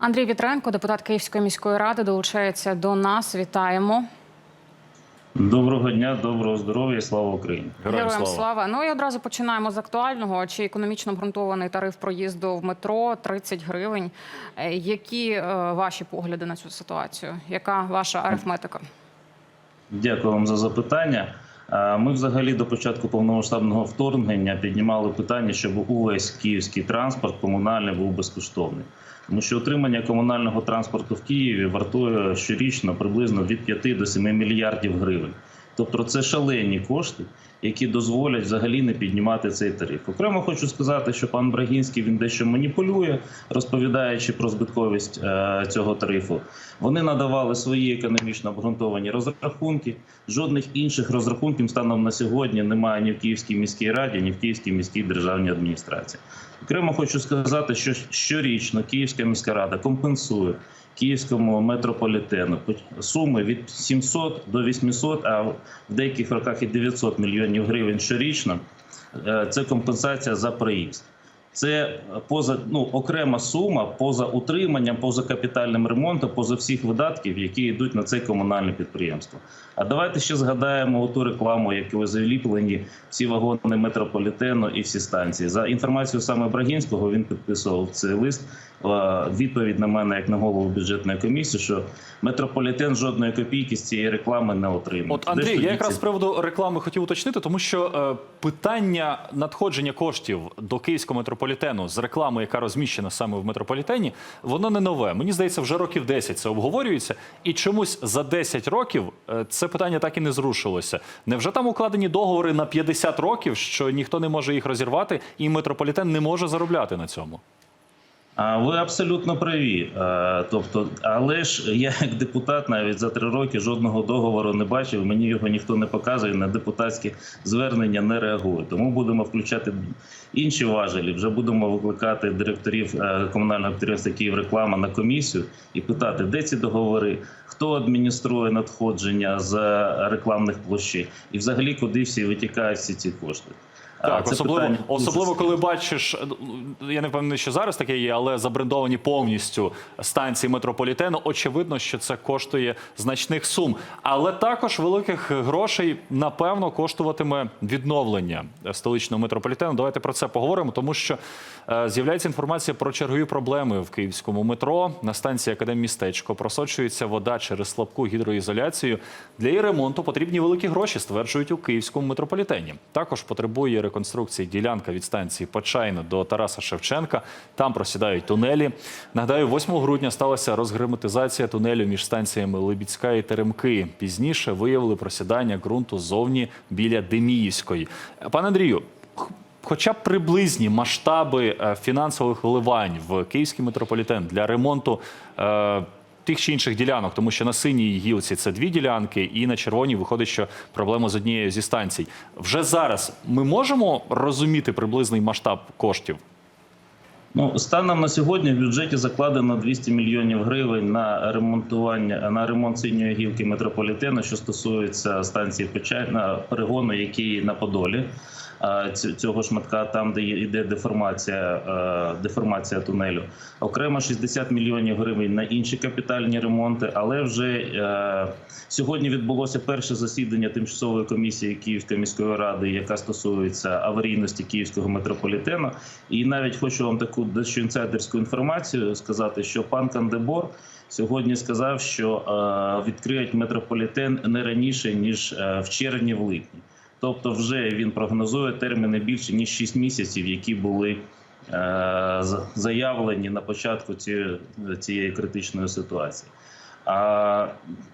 Андрій Вітренко, депутат Київської міської ради, долучається до нас. Вітаємо. Доброго дня, доброго здоров'я і слава Україні. Героям слава. Ну і одразу починаємо з актуального. Чи економічно обґрунтований тариф проїзду в метро 30 гривень? Е, Які е, ваші погляди на цю ситуацію? Яка ваша арифметика? Дякую вам за запитання. Ми взагалі до початку повномасштабного вторгнення піднімали питання, щоб увесь київський транспорт комунальний був безкоштовний. Тому що отримання комунального транспорту в Києві вартує щорічно приблизно від 5 до 7 мільярдів гривень. Тобто це шалені кошти, які дозволять взагалі не піднімати цей тариф. Окремо хочу сказати, що пан Брагінський він дещо маніпулює, розповідаючи про збитковість е, цього тарифу. Вони надавали свої економічно обґрунтовані розрахунки. Жодних інших розрахунків станом на сьогодні немає ні в Київській міській раді, ні в Київській міській державній адміністрації. Окремо хочу сказати, що щорічно Київська міська рада компенсує київському метрополітену суми від 700 до 800, а в деяких роках і 900 мільйонів гривень щорічно. Е, Це компенсація за проїзд. Це поза ну окрема сума поза утриманням, поза капітальним ремонтом, поза всіх видатків, які йдуть на це комунальне підприємство. А давайте ще згадаємо ту рекламу, якою заліплені всі вагони метрополітену і всі станції. За інформацією саме Брагінського, він підписував цей лист. е, Відповідь на мене, як на голову бюджетної комісії, що метрополітен жодної копійки з цієї реклами не отримав. От Андрій, я якраз з приводу реклами хотів уточнити, тому що е, питання надходження коштів до київського метрополітену з реклами, яка розміщена саме в метрополітені, воно не нове. Мені здається, вже років 10 це обговорюється, і чомусь за 10 років е, це питання так і не зрушилося. Невже там укладені договори на 50 років, що ніхто не може їх розірвати, і метрополітен не може заробляти на цьому? Ви абсолютно праві. Тобто, але ж я як депутат навіть за три роки жодного договору не бачив. Мені його ніхто не показує. На депутатські звернення не реагує. Тому будемо включати інші важелі. Вже будемо викликати директорів е, комунального підприємства Київреклама на комісію і питати, де ці договори, хто адмініструє надходження з рекламних площей, і взагалі куди всі витікають всі ці кошти. Так, це особливо, питання особливо коли бачиш, я не впевнений, що зараз таке є, але забрендовані повністю станції метрополітену. Очевидно, що це коштує значних сум, але також великих грошей напевно коштуватиме відновлення столичного метрополітену. Давайте про це поговоримо, тому що е, з'являється інформація про чергові проблеми в київському метро. На станції Академмістечко просочується вода через слабку гідроізоляцію. Для її ремонту потрібні великі гроші, стверджують у київському метрополітені. Також потребує реконструкції ділянка від станції Почайна до Тараса Шевченка. Там просідають тунелі. Нагадаю, 8 грудня сталася розгерметизація тунелю між станціями Либідська і Теремки. Пізніше виявили просідання ґрунту зовні біля Деміївської. Пане Андрію. Хоча б приблизні масштаби е, фінансових вливань в київський метрополітен для ремонту е, тих чи інших ділянок, тому що на синій гілці це дві ділянки, і на червоній виходить, що проблема з однією зі станцій. Вже зараз ми можемо розуміти приблизний масштаб коштів. Ну, станом на сьогодні в бюджеті закладено 200 мільйонів гривень на ремонтування на ремонт синьої гілки метрополітену, що стосується станції Печальна перегону, який на Подолі. Ць- Цього шматка, там де йде деформація, е, деформація тунелю, окремо 60 мільйонів гривень на інші капітальні ремонти. Але вже е, сьогодні відбулося перше засідання тимчасової комісії Київської міської ради, яка стосується аварійності київського метрополітену. І навіть хочу вам таку дещо інсайдерську інформацію сказати, що пан Кандебор сьогодні сказав, що е, відкриють метрополітен не раніше ніж е, в червні, в липні. Тобто, вже він прогнозує терміни більше ніж 6 місяців, які були е, заявлені на початку цієї, критичної ситуації. А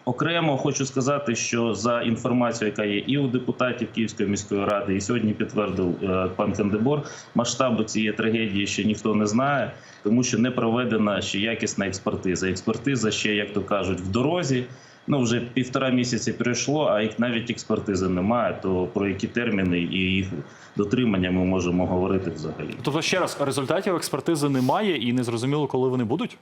окремо хочу сказати, що за інформацією, яка є і у депутатів Київської міської ради, і сьогодні підтвердив е, пан Кандебор, масштабу цієї трагедії ще ніхто не знає, тому що не проведена ще якісна експертиза. Експертиза ще, як то кажуть, в дорозі. Ну вже півтора місяці пройшло, а їх навіть експертизи немає. То про які терміни і їх дотримання ми можемо говорити взагалі. Тобто, ще раз, результатів експертизи немає і не зрозуміло, коли вони будуть.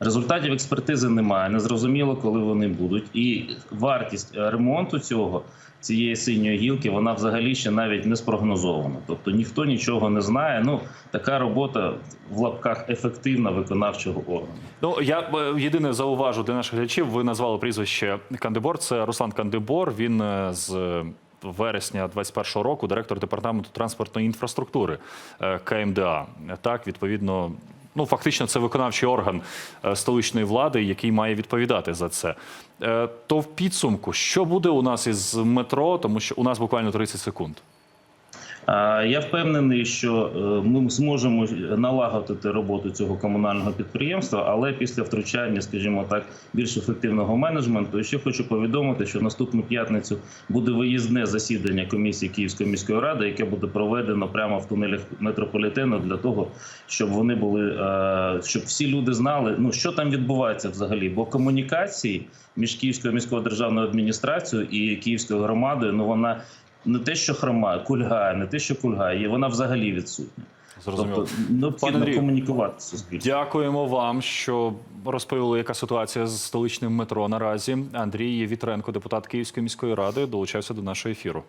Результатів експертизи немає, незрозуміло, коли вони будуть. І вартість е, ремонту цього цієї синьої гілки вона взагалі ще навіть не спрогнозована. Тобто ніхто нічого не знає. Ну така робота в лапках ефективна виконавчого органу. Ну я е, єдине зауважу для наших глядачів. Ви назвали прізвище Кандибор. Це Руслан Кандибор. Він е, з вересня 21-го року директор департаменту транспортної інфраструктури КМДА. Так, відповідно. Ну, фактично, це виконавчий орган е, столичної влади, який має відповідати за це. Е, То в підсумку, що буде у нас із метро, тому що у нас буквально 30 секунд. Я впевнений, що е, ми зможемо налагодити роботу цього комунального підприємства, але після втручання, скажімо так, більш ефективного менеджменту. І ще хочу повідомити, що наступну п'ятницю буде виїзне засідання комісії Київської міської ради, яке буде проведено прямо в тунелях метрополітену для того, щоб вони були, е, щоб всі люди знали, ну що там відбувається взагалі. Бо комунікації між Київською міською державною адміністрацією і Київською громадою, ну вона не те, що хромає, кульгає, не те, що кульгає, вона взагалі відсутня. Зрозуміло. Тобто Пане необхідно Андрій, комунікувати з суспільством. Дякуємо вам, що розповіли, яка ситуація з столичним метро наразі. Андрій Вітренко, депутат Київської міської ради, долучався до нашого ефіру.